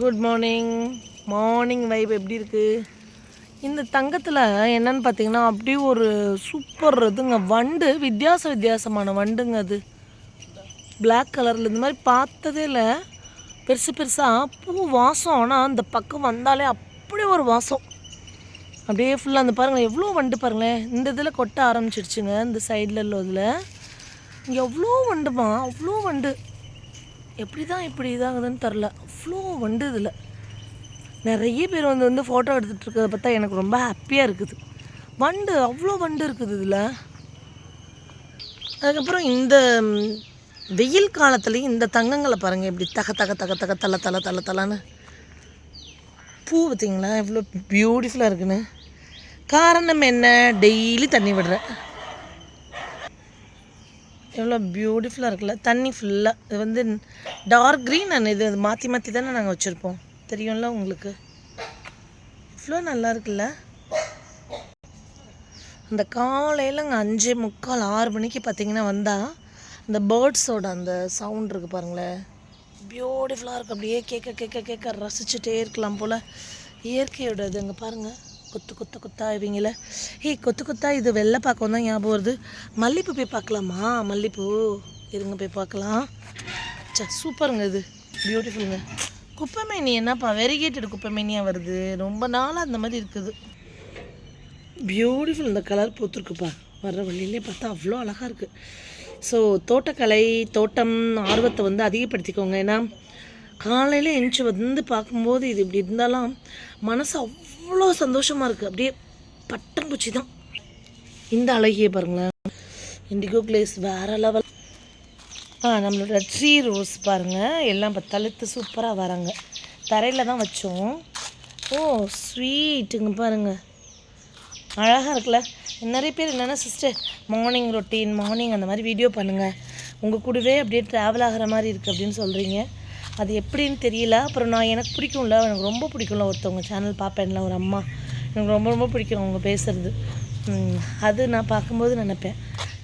Good morning morning vibe எப்படி இருக்குது இந்த தங்கத்தில் என்னென்னு பார்த்தீங்கன்னா அப்படியே ஒரு சூப்பர் இதுங்க. வண்டு வித்தியாச வித்தியாசமான வண்டுங்க அது. பிளாக் கலரில் இந்த மாதிரி பார்த்ததே இல்லை. பெருசு பெருசாக பூ வாசம். ஆனால் அந்த பக்கம் வந்தாலே அப்படியே ஒரு வாசம். அப்படியே ஃபுல்லாக அந்த பாருங்களேன் எவ்வளோ வண்டு பாருங்களேன். இந்த இதில் கொட்ட ஆரம்பிச்சிடுச்சுங்க இந்த சைடில் உள்ள இதில் இங்கே எவ்வளோ வண்டுமா? அவ்வளோ வண்டு. எப்படி தான் இப்படி இதாகுதுன்னு தெரில. அவ்வளோ வண்டு இதில் நிறைய பேர் வந்து வந்து ஃபோட்டோ எடுத்துகிட்டு இருக்கிறத பார்த்தா எனக்கு ரொம்ப ஹாப்பியாக இருக்குது. வண்டு அவ்வளோ வண்டு இருக்குது இதில். அதுக்கப்புறம் இந்த வெயில் காலத்துலேயும் இந்த தங்கங்களை பாருங்கள் இப்படி தக தக தக தக தலை தலை தலை தலைன்னு. பூ பார்த்தீங்களா? எவ்வளோ பியூட்டிஃபுல்லாக இருக்குன்னு. காரணம் என்ன? டெய்லி தண்ணி விடுறேன். எவ்வளோ பியூட்டிஃபுல்லாக இருக்குல்ல. தண்ணி ஃபுல்லாக இது வந்து டார்க் க்ரீன் அண்ட் இது. மாற்றி மாற்றி தானே நாங்கள் வச்சுருப்போம். தெரியும்ல உங்களுக்கு? இவ்வளோ நல்லா இருக்குல்ல. அந்த காலையில் அங்கே அஞ்சே முக்கால் ஆறு மணிக்கு பார்த்தீங்கன்னா வந்தால் அந்த பேர்ட்ஸோட அந்த சவுண்ட் இருக்குது பாருங்களேன். பியூட்டிஃபுல்லாக இருக்குது அப்படியே கேட்க கேட்க கேட்க ரசிச்சுட்டே இருக்கலாம் போல். இயற்கையோட இது அங்கே பாருங்கள் கொத்து கொத்து கொத்தா இவங்கள ஹே கொத்து கொத்தா இது வெள்ளை பார்க்கவும் தான் ஞாபகம் வருது. மல்லிப்பூ போய் பார்க்கலாமா? மல்லிப்பூ. இருங்க போய் பார்க்கலாம். சே சூப்பருங்க இது. பியூட்டிஃபுல்லுங்க குப்பைமேனி என்னப்பா? வெரிகேட்டட் குப்பைமேனியாக வருது. ரொம்ப நாளாக அந்த மாதிரி இருக்குது. பியூட்டிஃபுல் இந்த கலர் பூத்துருக்குப்பா. வர்ற வழியிலே பார்த்தா அவ்வளோ அழகாக இருக்குது ஸோ தோட்டக்கலை தோட்டம் ஆர்வத்தை வந்து அதிகப்படுத்திக்கோங்க. ஏன்னா காலையில் எந்திச்சு வந்து பார்க்கும்போது இது இப்படி இருந்தாலும் மனசு அவ்வளோ சந்தோஷமாக இருக்குது அப்படியே பட்டம்பூச்சி தான் இந்த அழகிய பாருங்களேன். இண்டிகோ கிளேஸ் வேறு லெவல். ஆ நம்மளோட ட்ரீ ரோஸ் பாருங்கள் எல்லாம் இப்போ தழுத்து சூப்பராக வராங்க. தரையில் தான் வச்சோம். ஓ ஸ்வீட்டுங்க பாருங்கள் அழகாக இருக்குல்ல. நிறைய பேர் என்னென்னா சிஸ்டர் மார்னிங் ரொட்டீன் மார்னிங் அந்த மாதிரி வீடியோ பண்ணுங்கள் உங்கள் கூடவே அப்படியே ட்ராவல் ஆகிற மாதிரி இருக்குது அப்படின்னு சொல்கிறீங்க அது எப்படின்னு தெரியல. அப்புறம் நான் எனக்கு பிடிக்கும்ல. எனக்கு ரொம்ப பிடிக்கும்ல ஒருத்தவங்க சேனல் பார்ப்பேன்ல ஒரு அம்மா. எனக்கு ரொம்ப ரொம்ப பிடிக்கும் அவங்க பேசுகிறது அது நான் பார்க்கும்போது நினைப்பேன்.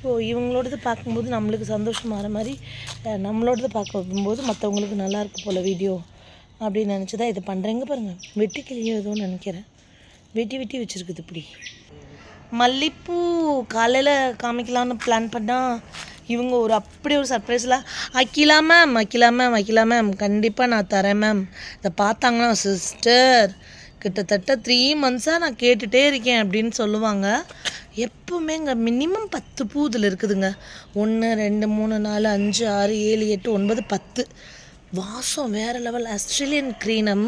ஸோ இவங்களோடது பார்க்கும்போது நம்மளுக்கு சந்தோஷமாகிற மாதிரி நம்மளோடது பார்க்கும்போது மற்றவங்களுக்கு நல்லாயிருக்கு போல் வீடியோ அப்படின்னு நினச்சி தான் இதை பண்ணுறேங்க பாருங்கள் வெட்டி கிளியோ ஏதோ நினைக்கிறேன். வெட்டி வெட்டி வச்சுருக்குது இப்படி. மல்லிப்பூ காலையில் காமிக்கலான்னு பிளான் பண்ணால் இவங்க ஒரு அப்படி ஒரு சர்ப்ரைஸில் Akila ma'am Akila ma'am Akila ma'am கண்டிப்பாக நான் தரேன் மேம் இதை பார்த்தாங்கன்னா சிஸ்டர் கிட்டத்தட்ட த்ரீ மந்த்ஸாக நான் கேட்டுகிட்டே இருக்கேன் அப்படின்னு சொல்லுவாங்க. எப்போவுமே இங்கே மினிமம் பத்து பூ இதில் இருக்குதுங்க. ஒன்று ரெண்டு மூணு நாலு அஞ்சு ஆறு ஏழு எட்டு ஒன்பது பத்து. வாசம் வேறு லெவல் ஆஸ்திரேலியன் க்ரீனம்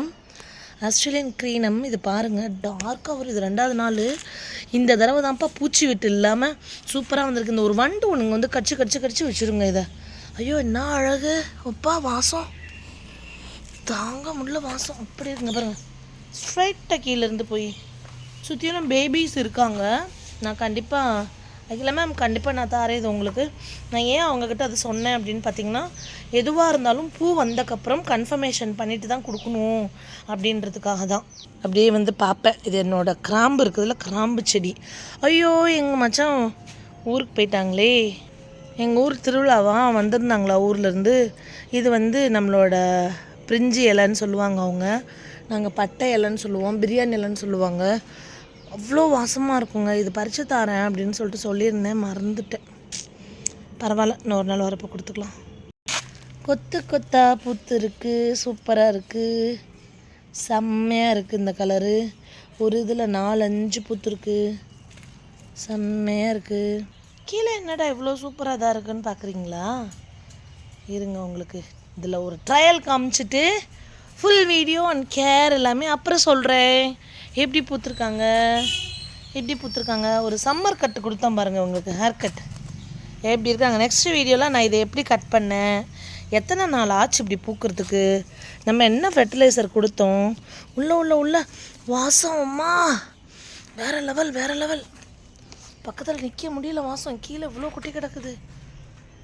ஆஸ்திரேலியன் க்ரீனம் இது பாருங்கள் டார்க்காக வரும் இது ரெண்டாவது நாள் இந்த தடவை தான்ப்பா பூச்சி விட்டு இல்லாமல் சூப்பராக வந்திருக்கு. இந்த ஒரு வண்டு ஒன்றுங்க வந்து கடிச்சு கடிச்சு கடிச்சு வச்சுருங்க இதை. ஐயோ என்ன அழகு. அப்பா வாசம். தாங்க முடியல வாசம். அப்படி இருக்குங்க பாருங்க. ஸ்ட்ரைட்டாக கீழேருந்து போய். சுற்றிலும் பேபிஸ் இருக்காங்க. நான் கண்டிப்பாக அகில மேம் கண்டிப்பாக நான் தரேன் இது உங்களுக்கு. நான் ஏன் அவங்கக்கிட்ட அது சொன்னேன் அப்படின்னு பார்த்தீங்கன்னா எதுவாக இருந்தாலும் பூ வந்தக்கப்புறம் கன்ஃபர்மேஷன் பண்ணிட்டு தான் கொடுக்கணும் அப்படின்றதுக்காக தான். அப்படியே வந்து பார்ப்பேன். இது என்னோடய கிராம்பு இருக்குதுல்ல கிராம்பு செடி. ஐயோ எங்கள் மச்சான் ஊருக்கு போயிட்டாங்களே. எங்கள் ஊர் திருவிழாவா? வந்திருந்தாங்களா ஊர்லேருந்து? இது வந்து நம்மளோட பிரிஞ்சி இலைன்னு சொல்லுவாங்க அவங்க. நாங்கள் பட்டை இலைன்னு சொல்லுவோம் பிரியாணி இலைன்னு சொல்லுவாங்க. அவ்வளோ வாசமாக இருக்குங்க. இது பறித்து தரேன் அப்படின்னு சொல்லிட்டு சொல்லியிருந்தேன். மறந்துட்டேன். பரவாயில்ல. இன்னொரு நாள் வரப்போ கொடுத்துக்கலாம். கொத்து கொத்தா பூத்து இருக்குது சூப்பராக இருக்குது செம்மையாக இருக்குது இந்த கலரு. ஒரு இதில் நாலஞ்சு பூத்து இருக்குது செம்மையாக இருக்குது கீழே என்னடா இவ்வளோ சூப்பராக இதாக இருக்குன்னு பார்க்குறீங்களா இருங்க உங்களுக்கு. இதில் ஒரு ட்ரையல் காமிச்சிட்டு ஃபுல் வீடியோ அண்ட் கேர் எல்லாமே அப்புறம் சொல்கிறேன் எப்படி பூத்துருக்காங்க? எப்படி பூத்துருக்காங்க? ஒரு சம்மர் கட்டு கொடுத்தோம் பாருங்கள் உங்களுக்கு ஹேர் கட் எப்படி இருக்காங்க? நெக்ஸ்ட் வீடியோவில் நான் இதை எப்படி கட் பண்ணேன்? எத்தனை நாள் ஆச்சு இப்படி பூக்கிறதுக்கு? நம்ம என்ன ஃபெர்டிலைசர் கொடுத்தோம்? உள்ளே உள்ளே உள்ள. வாசம் அம்மா. வேறு லெவல் வேறு லெவல் பக்கத்தில் நிற்க முடியல வாசம். கீழே இவ்வளோ குட்டி கிடக்குது.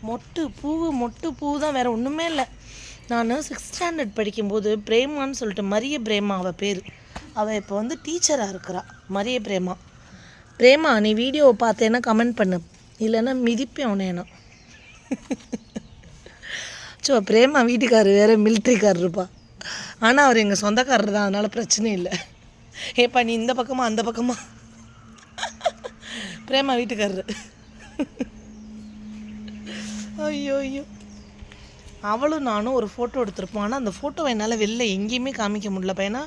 மொட்டு பூ மொட்டு பூ தான் வேறு ஒன்றுமே இல்லை. நான் சிக்ஸ்த் ஸ்டாண்டர்ட் படிக்கும்போது பிரேமான்னு சொல்லிட்டு மரிய பிரேமா அவள் பேர். அவள் இப்போ வந்து டீச்சராக இருக்கிறா மரிய பிரேமா. பிரேமா நீ வீடியோவை பார்த்தேன்னா கமெண்ட் பண்ணு? இல்லைன்னா மிதிப்பேன் உனேனா நான் ஸோ பிரேமா வீட்டுக்காரர் வேறு மிலிட்ரிக்காரர் இருப்பா ஆனால் அவர் எங்கள் சொந்தக்காரர் தான் அதனால் பிரச்சனை இல்லை. ஏப்பா நீ இந்த பக்கமாக அந்த பக்கமாக பிரேமா வீட்டுக்காரர். ஐயோ ஐயோ. அவளும் நானும் ஒரு ஃபோட்டோ எடுத்திருப்போம். ஆனால் அந்த ஃபோட்டோவை என்னால் வெளில எங்கேயுமே காமிக்க முடியல. ஏன்னா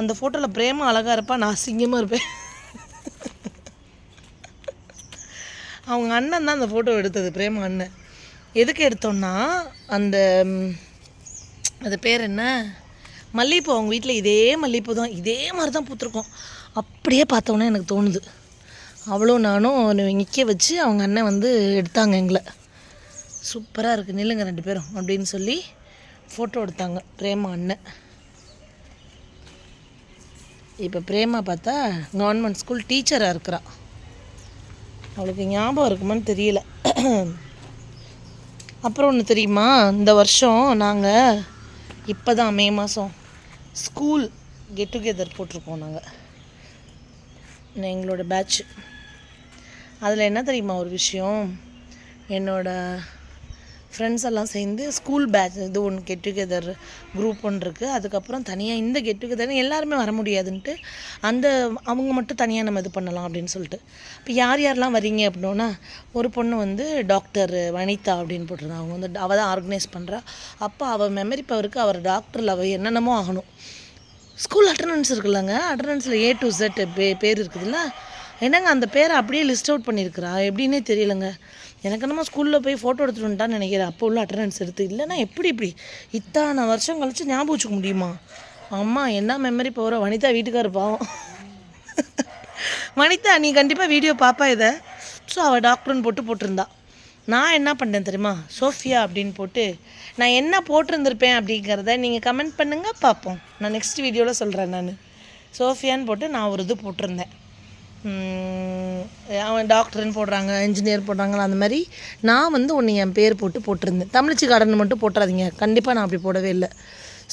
அந்த ஃபோட்டோவில் பிரேமா அழகாக இருப்பா நான் அசிங்கமாக இருப்பேன். அவங்க அண்ணன் தான் அந்த ஃபோட்டோ எடுத்தது பிரேமா அண்ணன். எதுக்கு எடுத்தோன்னா அந்த அது பேர் என்ன? மல்லிகைப்பூ அவங்க வீட்டில் இதே மல்லிகைப்பூ தான். இதே மாதிரி தான் பூத்துருக்கோம். அப்படியே பார்த்தோன்னே எனக்கு தோணுது. அவளும் நானும் நிற்க வச்சு அவங்க அண்ணன் வந்து எடுத்தாங்க எங்களை. சூப்பராக இருக்குது நில்லுங்க ரெண்டு பேரும் அப்படின்னு சொல்லி ஃபோட்டோ எடுத்தாங்க. பிரேமா அண்ணன். இப்போ பிரேமா பார்த்தா கவர்மெண்ட் ஸ்கூல் டீச்சராக இருக்கிறா. அவளுக்கு ஞாபகம் இருக்குமான்னு தெரியல. அப்புறம் ஒன்று தெரியுமா? இந்த வருஷம் நாங்கள் இப்போ தான் மே மாதம் ஸ்கூல் கெட் டுகெதர் போட்டிருக்கோம் நாங்கள் எங்களோட பேட்ச் அதில் என்ன தெரியுமா ஒரு விஷயம்? என்னோடய ஃப்ரெண்ட்ஸ் எல்லாம் சேர்ந்து ஸ்கூல் பேட்ச் இது ஒன்று கெட் டுகெதர் குரூப் ஒன்று இருக்குது அதுக்கப்புறம் தனியாக இந்த கெட் டுகெதர் எல்லாருமே வர முடியாதுன்ட்டு அந்த அவங்க மட்டும் தனியாக நம்ம இது பண்ணலாம் அப்படின்னு சொல்லிட்டு. இப்போ யார் யாரெல்லாம் வரீங்க அப்படின்னா ஒரு பொண்ணு வந்து டாக்டர் வனிதா அப்படின்னு போட்டிருந்தான் அவங்க வந்து அவள் தான் ஆர்கனைஸ் பண்ணுறா அப்போ அவள் மெமரி பவருக்கு அவர் டாக்டரில் அவள் என்னென்னமோ ஆகணும். ஸ்கூல் அட்டண்டன்ஸ் இருக்குல்லங்க. அட்டண்டன்ஸில் ஏ டு செட் பே பேர் இருக்குதுல்ல. என்னங்க அந்த பேரை அப்படியே லிஸ்ட் அவுட் பண்ணியிருக்கிறா? எப்படின்னே தெரியலங்க. எனக்கு என்னமோ ஸ்கூலில் போய் ஃபோட்டோ எடுத்துட்டு வந்துட்டான்னு நினைக்கிறேன். அப்போ உள்ள அட்டண்டன்ஸ் எடுத்து. இல்லைன்னா எப்படி இப்படி? இத்தனை வருஷம் கழித்து ஞாபகம் வச்சுக்க முடியுமா? அம்மா என்ன மெமரி போகிற வனிதா வீட்டுக்கார் பாவம். வனிதா நீ கண்டிப்பாக வீடியோ பார்ப்பா இதை. ஸோ அவள் டாக்டர்னு போட்டு போட்டிருந்தா. நான் என்ன பண்ணேன் தெரியுமா? சோஃபியா அப்படின்னு போட்டு நான் என்ன போட்டிருந்திருப்பேன் அப்படிங்கிறத நீங்கள் கமெண்ட் பண்ணுங்கள் பார்ப்போம் நான் நெக்ஸ்ட் வீடியோவில் சொல்கிறேன் நான். சோஃபியான்னு போட்டு நான் ஒரு இது போட்டிருந்தேன். அவன் டாக்டர்னு போடுறாங்க இன்ஜினியர் போடுறாங்களா அந்த மாதிரி நான் வந்து ஒன்று என் பேர் போட்டு போட்டிருந்தேன். தமிழ்ச்சி கார்டன் மட்டும் போட்டுறாதீங்க. கண்டிப்பாக நான் அப்படி போடவே இல்லை.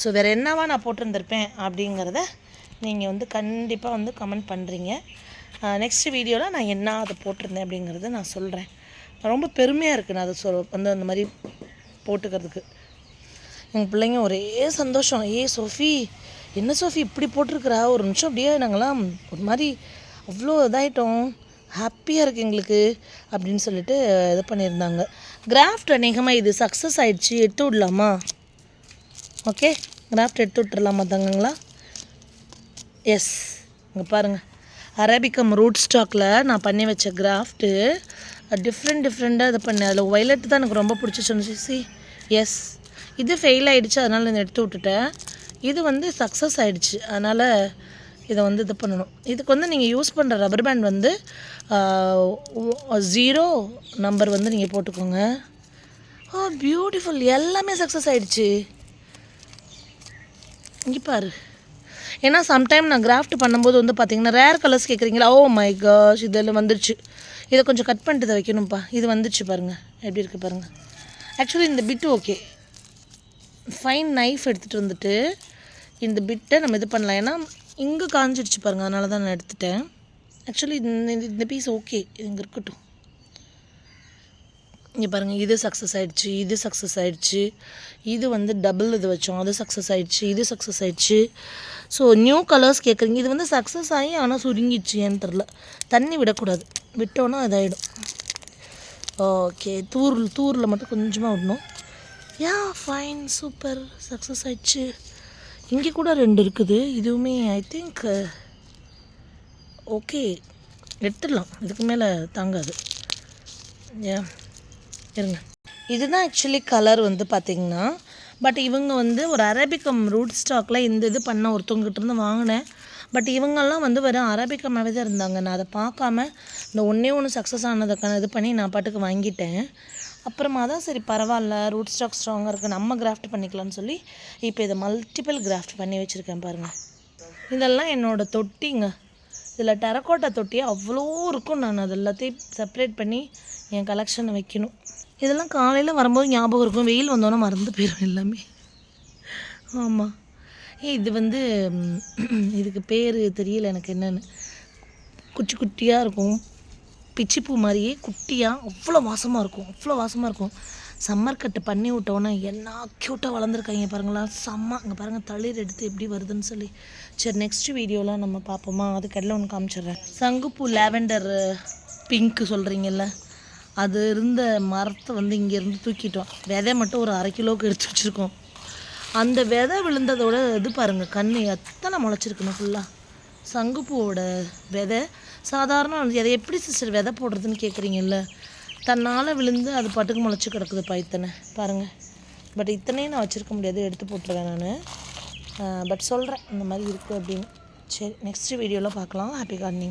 ஸோ வேறு என்னவா நான் போட்டிருந்திருப்பேன் அப்படிங்கிறத நீங்கள் வந்து கண்டிப்பாக வந்து கமெண்ட் பண்ணுறீங்க நெக்ஸ்ட் வீடியோவில் நான் என்ன அதை போட்டிருந்தேன் அப்படிங்கிறத நான் சொல்கிறேன் ரொம்ப பெருமையாக இருக்குது நான் அதை சொல் வந்து அந்த மாதிரி போட்டுக்கிறதுக்கு. எங்கள் பிள்ளைங்க ஒரே சந்தோஷம். ஏ சோஃபி என்ன சோஃபி இப்படி போட்டிருக்கிறா? ஒரு நிமிஷம் அப்படியே நாங்களாம் ஒரு மாதிரி அவ்வளோ இதாகிட்டோம் ஹாப்பியாக இருக்குது எங்களுக்கு அப்படின்னு சொல்லிட்டு இது பண்ணியிருந்தாங்க. கிராஃப்ட் அநேகமாக இது சக்ஸஸ் ஆகிடுச்சு எடுத்து விடலாமா? ஓகே கிராஃப்ட் எடுத்து விட்டுடலாமா தங்கங்களா? எஸ் இங்கே பாருங்கள் அரபிக்கம் ரூட் ஸ்டாக்கில் நான் பண்ணி வச்ச கிராஃப்ட்டு டிஃப்ரெண்ட் டிஃப்ரெண்ட்டாக இது பண்ணேன். அதில் ஒய்லட் தான் எனக்கு ரொம்ப பிடிச்சிச்சு சி எஸ் இது ஃபெயில் ஆகிடுச்சு அதனால் நான் எடுத்து விட்டுட்டேன். இது வந்து சக்ஸஸ் ஆகிடுச்சு அதனால் இதை வந்து இது பண்ணணும். இதுக்கு வந்து நீங்கள் யூஸ் பண்ணுற ரப்பர் பேண்ட் வந்து ஜீரோ நம்பர் வந்து நீங்கள் போட்டுக்கோங்க. ஓ பியூட்டிஃபுல் எல்லாமே சக்ஸஸ் ஆகிடுச்சு இங்கே பாரு. ஏன்னா சம்டைம் நான் கிராஃப்ட் பண்ணும்போது வந்து பார்த்தீங்கன்னா ரேர் கலர்ஸ் கேட்குறீங்களா ஓ oh மை காஷ் இதெல்லாம் வந்துருச்சு. இதை கொஞ்சம் கட் பண்ணிட்டு இதை வைக்கணும்ப்பா இது வந்துச்சு பாருங்கள் எப்படி இருக்குது பாருங்கள் ஆக்சுவலி இந்த பிட்டு ஓகே ஃபைன் நைஃப் எடுத்துகிட்டு வந்துட்டு இந்த பிட்டை நம்ம இது பண்ணலாம். ஏன்னா இங்கே காஞ்சிடுச்சு பாருங்கள் அதனால தான் நான் எடுத்துட்டேன். ஆக்சுவலி இந்த இந்த பீஸ் ஓகே இங்கே இருக்கட்டும். இங்கே பாருங்கள் இது சக்ஸஸ் ஆகிடுச்சு இது சக்ஸஸ் ஆகிடுச்சு இது வந்து டபுள் இது வச்சோம் அது சக்ஸஸ் ஆகிடுச்சு இது சக்ஸஸ் ஆகிடுச்சு ஸோ நியூ கலர்ஸ் கேட்குறீங்க இது வந்து சக்ஸஸ் ஆகி ஆனால் சுருங்கிடுச்சு ஏன்னு தெரில தண்ணி விடக்கூடாது. விட்டோன்னா இதாகிடும் ஓகே தூர் தூரில் மட்டும் கொஞ்சமாக விடணும். யா ஃபைன் சூப்பர் சக்ஸஸ் ஆயிடுச்சு. இங்கே கூட ரெண்டு இருக்குது. இதுவுமே ஐ திங்க் ஓகே எடுத்துடலாம். இதுக்கு மேலே தாங்காது. இருங்க. இதுதான் ஆக்சுவலி கலர் வந்து பார்த்திங்கன்னா பட் இவங்க வந்து ஒரு அரபிக்கம் ரூட் ஸ்டாக்கில் இந்த இது பண்ண ஒருத்தவங்ககிட்ட இருந்து வாங்கினேன். பட் இவங்கெல்லாம் வந்து வெறும் அரபிக்கமாகவே தான் இருந்தாங்க. நான் அதை பார்க்காம இந்த ஒன்றே ஒன்று சக்ஸஸ் ஆனதுக்கான இது பண்ணி நான் பாட்டுக்கு வாங்கிட்டேன். அப்புறமா தான் சரி பரவாயில்ல ரூட் ஸ்டாக் ஸ்ட்ராங்காக இருக்குது நம்ம கிராஃப்ட் பண்ணிக்கலாம்னு சொல்லி இப்போ இதை மல்டிபிள் கிராஃப்ட் பண்ணி வச்சுருக்கேன் பாருங்கள் இதெல்லாம் என்னோடய தொட்டிங்க. இதில் டெரக்கோட்டா தொட்டி அவ்வளோ இருக்கும். நான் அது எல்லாத்தையும் செப்பரேட் பண்ணி என் கலெக்ஷனை வைக்கணும். இதெல்லாம் காலையில் வரும்போது ஞாபகம் இருக்கும். வெயில் வந்தோன்னே மறந்து போயிடும் எல்லாமே. ஆமாம் ஏ இது வந்து இதுக்கு பேர் தெரியல எனக்கு என்னென்னு. குச்சி குட்டியாக இருக்கும். பிச்சிப்பூ மாதிரியே குட்டியாக அவ்வளோ வாசமாக இருக்கும் அவ்வளோ வாசமாக இருக்கும். சம்மர் கட்டு பண்ணி விட்டோன்னே என்ன க்யூட்டாக வளர்ந்துருக்காங்க பாருங்களா. செம்ம அங்கே பாருங்கள் தளிர் எடுத்து எப்படி வருதுன்னு சொல்லி. சரி நெக்ஸ்ட் வீடியோலாம் நம்ம பார்ப்போமா? அதுக்கெல்லாம் ஒன்று காமிச்சிடுறேன். சங்குப்பூ லேவெண்டர் பிங்க்கு சொல்கிறீங்கல்ல அது இருந்த மரத்தை வந்து இங்கேருந்து தூக்கிட்டோம். விதை மட்டும் ஒரு அரை கிலோவுக்கு எடுத்து வச்சுருக்கோம். அந்த விதை விழுந்ததோட இது பாருங்கள் கண்ணு எத்தனை முளைச்சிருக்குன்னு ஃபுல்லாக சங்குப்பூவோட விதை. சாதாரண அதை எப்படி சிஸ்டர் விதை போடுறதுன்னு கேட்குறீங்கல்ல தன்னால் விழுந்து அது பாட்டுக்கு முளைச்சி கிடக்குது பைத்தனை. பாருங்கள் பட் இத்தனையும் நான் வச்சுருக்க முடியாது. எடுத்து போட்டுருவேன் நான். பட் சொல்கிறேன் இந்த மாதிரி இருக்குது அப்படின்னு. சரி நெக்ஸ்ட் வீடியோவில் பார்க்கலாம். Happy gardening